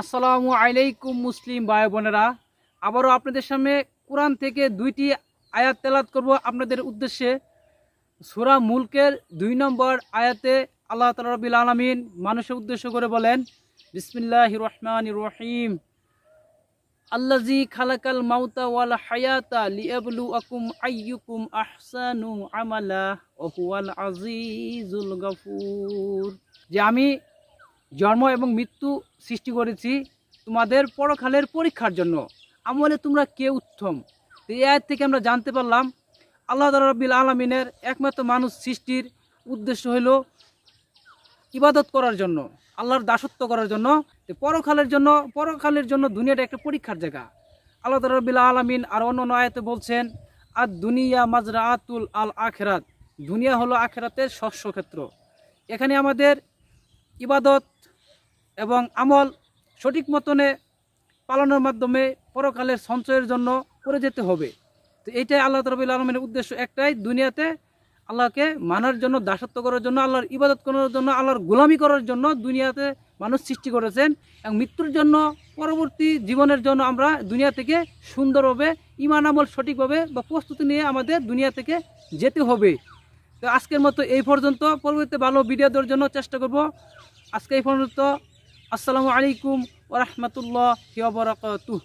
আসসালামু আলাইকুম মুসলিম ভাই বোনেরা। আবারও আপনাদের সামনে কোরআন থেকে দুইটি আয়াত তেলাত করব আপনাদের উদ্দেশ্যে। সূরা মুলকের দুই নম্বর আয়াতে আল্লাহ তালা রবিল আলমিন মানুষের উদ্দেশ্য করে বলেন বিসমিল্লাহ রহমান রহিম। আল্লাজি খালাকাল মাউতা ওয়াল হায়াতা লিয়াবলু আকুম আইয়ুকুম আহসানু আমালা, ওহুয়াল আজিজুল গফুর। যে আমি জন্ম এবং মৃত্যু সৃষ্টি করেছি তোমাদের পরকালের পরীক্ষার জন্য। আমলে তোমরা কে উত্তম? এই আয়াত থেকে আমরা জানতে পারলাম, আল্লাহ রবিল আলমিনের একমাত্র মানুষ সৃষ্টির উদ্দেশ্য হলো ইবাদত করার জন্য, আল্লাহর দাসত্ব করার জন্য। পরকালের জন্য পরকালের জন্য দুনিয়াটা একটা পরীক্ষার জায়গা। আল্লাহ রবিল আলমিন আর অন্য আয়াতে বলছেন আর দুনিয়া মাজরা আতুল আল আখেরাত দুনিয়া হলো আখেরাতের শস্য ক্ষেত্র এখানে আমাদের ইবাদত এবং আমল সঠিক মতনে পালনের মাধ্যমে পরকালের সঞ্চয়ের জন্য করে যেতে হবে। তো এইটাই আল্লাহ রবিল আলমের উদ্দেশ্য একটাই, দুনিয়াতে আল্লাহকে মানার জন্য, দাসত্ব করার জন্য, আল্লাহর ইবাদত করার জন্য, আল্লাহর গোলামি করার জন্য দুনিয়াতে মানুষ সৃষ্টি করেছেন এবং মৃত্যুর জন্য পরবর্তী জীবনের জন্য আমরা দুনিয়া থেকে সুন্দরভাবে ইমান আমল সঠিকভাবে বা প্রস্তুতি নিয়ে আমাদের দুনিয়া থেকে যেতে হবে। তো আজকের মতো এই পর্যন্ত। পরবর্তী ভালো ভিডিও দেওয়ার জন্য চেষ্টা করব। আজকে এই পর্যন্ত আসসালামু আলাইকুম ওরহমতুল্লাহ বরকাতুহ